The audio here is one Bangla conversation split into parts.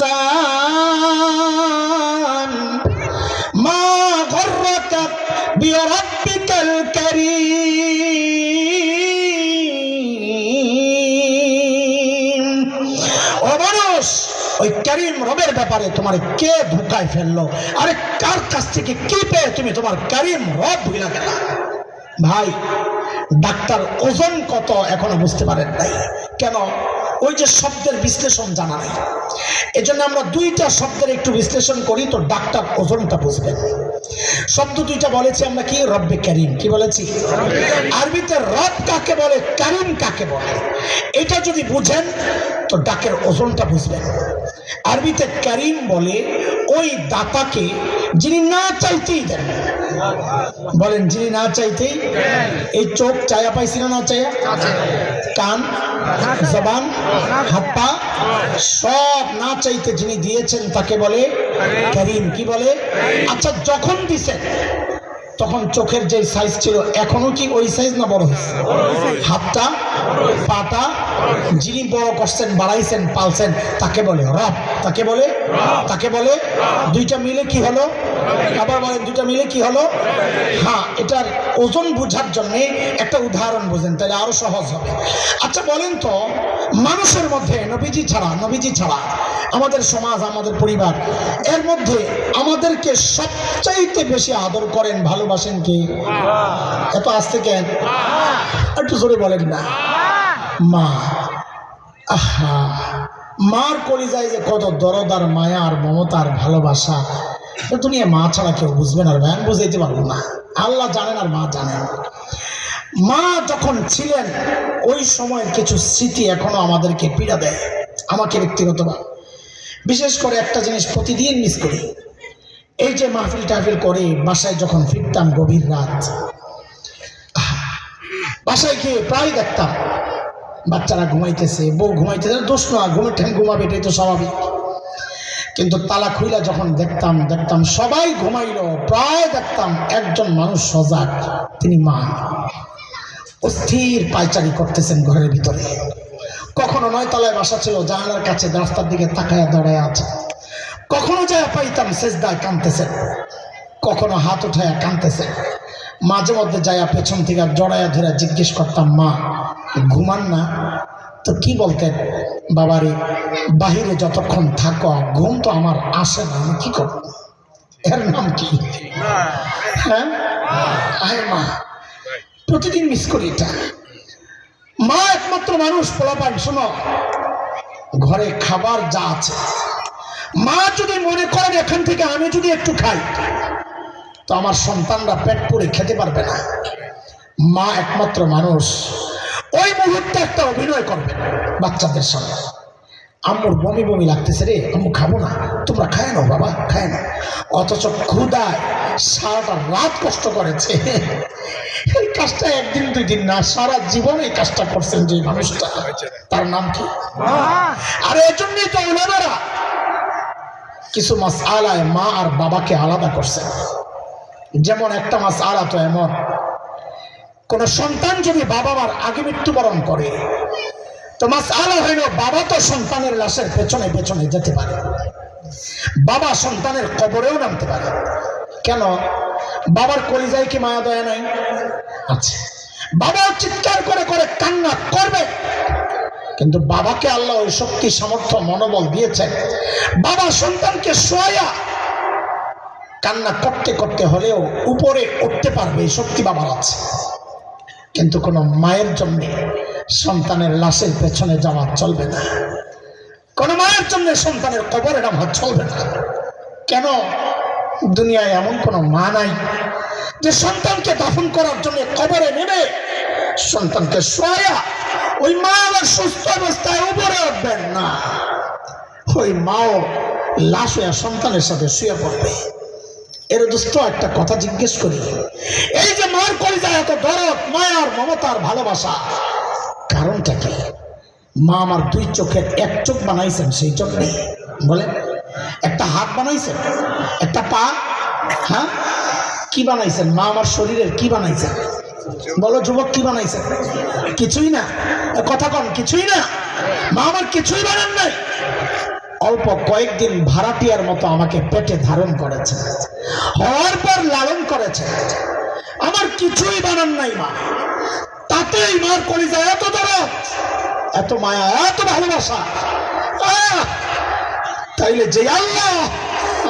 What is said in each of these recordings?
ইনসান। মা গর্রাকা বিরাব্বিকাল কারীম। ও ওই করিম রবের ব্যাপারে তোমার কে ধোকায় ফেলল? আরে কার কাছ থেকে কি পেয়ে তুমি তোমার করিম রব ভুলা গেলা? ভাই, ডাক্তার ওজন কত এখনও বুঝতে পারেন নাই। কেন? ওই যে শব্দের বিশ্লেষণ জানা নাই। এজন্য আমরা দুইটা শব্দের একটু বিশ্লেষণ করি, তো ডাক্তার ওজনটা বুঝবেন। শব্দ দুইটা বলেছি আমরা কি? রব্বে করিম কি বলেছি? আরবিতে রব কাকে বলে? করিম কাকে বলে? এটা যদি বুঝেন, তো ডাকের ওজনটা বুঝবেন। আরবিতে করিম বলে ওই দাতাকে যিনি না চাইতেই দেন। বলেন, যিনি না চাইতেই? এই চোখ চায়া পাইছি না না চায়া? কান? জবান, হাত পা, সব না চাইতে যিনি দিয়েছেন তাকে বলে করিম। কি বলে? আচ্ছা যখন দিছেন তখন চোখের যে সাইজ ছিল, এখনও কি ওই সাইজ না বড় হয়েছে? হাতটা, পাটা, যিনি বড় করছেন, বাড়াইছেন, পালছেন, তাকে বলে রব। তাকে বলে? তাকে বলে? দুইটা মিলে কি হলো? আবার বলেন দুইটা মিলে কি হলো? হ্যাঁ এটার ওজন বোঝার জন্য একটা উদাহরণ বোঝেন তাহলে আরও সহজ হবে। আচ্ছা বলেন তো মানুষের মধ্যে নবীজি ছাড়া নবীজি ছাড়া আমাদের সমাজ আমাদের পরিবার এর মধ্যে আমাদেরকে সবচাইতে বেশি আদর করেন ভালোবাসেন কি? এত আসতে কেন? একটু জোরে বলেন না। মা। আহা, মার কলিজায় যে কত দরদার মায়া আর মমতার ভালোবাসা দুনিয়া মা ছাড়া কেউ বুঝবে না ভ্যান বুঝাইতে পারব না। আল্লাহ জানেন আর মা জানেন। মা যখন ছিলেন, ওই সময়ের কিছু স্মৃতি এখনও আমাদেরকে পীড়া দেয়, আমাকে ব্যক্তিগতভাবে বিশেষ করে একটা জিনিস প্রতিদিন মিস করি। এই যে মাহফিল টাহফিল করে বাসায় যখন ফিরতাম গভীর রাত বাসায় গিয়ে প্রায় দেখতাম বাচ্চারা ঘুমাইতেছে, বউ ঘুমাইতেছে দোষ না ঘুমের ঠ্যাং ঘুমাবে, এটাই তো স্বাভাবিক। কিন্তু তালা খুইলা যখন দেখতাম দেখতাম সবাই ঘুমাইল, প্রায় দেখতাম একজন মানুষ সজাগ, তিনি মা। অস্থির পায়চারি করতেছেন ঘরের ভিতরে। কখনো নয় তলায় বাসা ছিল, জানালার কাছে রাস্তার দিকে তাকায়া দাঁড়ায় আছে। কখনো যায় পাইতাম শেষদায় কানতেছেন কখনো হাত উঠায়া কানতেছেন মাঝে মধ্যে যাইয়া পেছন থেকে জড়ায়া ধরে জিজ্ঞেস করতাম, মা, ঘুমান না? তো কি বলতেন বাবারে, বাহিরে যতক্ষণ থাকো ঘুম তো আমার আসে না, আমি কি করব? এর নাম কি? হ্যাঁ? আয় মা, প্রতিদিন মিস করি এটা। মা, একমাত্র মানুষ, পোলাপান, শোনো। ঘরে খাবার যা আছে। মা যদি মনে করেন এখান থেকে আমি যদি একটু খাই তো আমার সন্তানরা পেট পুড়ে খেতে পারবে না। মা একমাত্র মানুষ। ওই মুহূর্তে একটা অভিনয় করবে বাচ্চাদের সঙ্গে আম্মুর বমি বমি লাগতেছে রে, আম্মু খাব না। তোমরা খায় নাও বাবা, খায় না অথচ ক্ষুদায় সারাটা রাত কষ্ট করেছে। এই কাজটা একদিন দুই দিন না, সারা জীবন এই কাজটা করছেন যে মানুষটা। তার নাম কি? আর এই জন্যই তো ওনারা কিছু মাস আলায় মা আর বাবাকে আলাদা করছেন। যেমন একটা মাস আলা তো এমন। কোন সন্তান যদি বাবা মার আগে মৃত্যুবরণ করে, তো মাস আলা হইল বাবা তো সন্তানের লাশের পেছনে পেছনে যেতে পারে। বাবা সন্তানের কবরেও নামতে পারে। কেন? বাবার কলিজায় কি মায়া দয়া নাই? আচ্ছা চিৎকার করে করে কান্না করবে। কিন্তু বাবাকে আল্লাহ ওই শক্তি, সামর্থ্য, মনোবল দিয়েছেন। বাবা সন্তানকে সোয়া কান্না করতে করতে হলেও উপরে উঠতে পারবে শক্তি বাবার আছে। কিন্তু কোনো মায়ের জন্য সন্তানের লাশের পেছনে যাওয়া চলবে না। কোনো মায়ের জন্য সন্তানের কবরে নামা চলবে না। কেন? দুনিয়ায় এমন কোনো মা নাই যে সন্তানকে দাফন করার জন্য কবরে নেবে সন্তানকে সোয়া ওই মা আবার সুস্থ অবস্থায় উপরে উঠবেন না। ওই মাও লাশ হয়ে সন্তানের সাথে শুয়ে পড়বে। এর দোস্ত একটা কথা জিজ্ঞেস করি। এই যে মার কলিজা এত দরদ, মায়ার, মমতার ভালোবাসা। কারণটা কি? মা আমার দুই চোখের এক চোখ বানাইছেন সেই জন্যে। বলে একটা হাত বানাইছেন, একটা পা হ্যাঁ? কি বানাইছেন? মা আমার শরীরের কি বানাইছেন? বলো, যুবক কি বানাইছেন? কিছুই না। কথা কন, কিছুই না। মা আমার কিছুই বানান নাই। অল্প কয়েকদিন ভাড়াটিয়ার মতো আমাকে পেটে ধারণ করেছে হওয়ার পর লালন করেছে। আমার কিছুই বানান নাই মা। তাতেই মার কলিজা এত দরদ, এত মায়া, এত ভালোবাসা! তাইলে যে আল্লাহ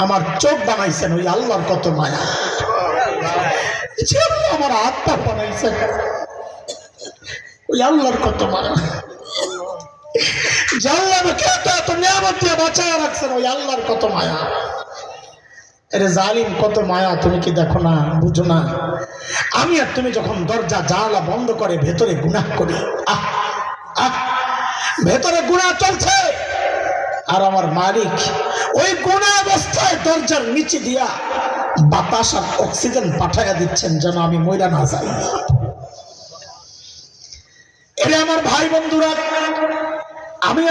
আমার চোখ বানাইছেন, ওই আল্লাহর কত মায়া। আমার পা বানাইছেন, ওই আল্লাহর কত মায়া। যে আল্লাহ আমাকে এত নিয়ামত দিয়ে বাঁচায় রাখছেন, ওই আল্লাহর কত মায়া। এরে জালিম, কত মায়া, তুমি কি দেখো না, বুঝো না। আমি আর তুমি যখন দরজা, জানালা বন্ধ করে ভেতরে গুনাহ করি ভেতরে গুনাহ চলছে। আর আমার মালিক ওই গুণা অবস্থায় দরজার নিচে দিয়া বাতাস আর অক্সিজেন পাঠাইয়া দিচ্ছেন, যেন আমি ময়রা না যাই। এরে আমার ভাই বন্ধুরা, আমি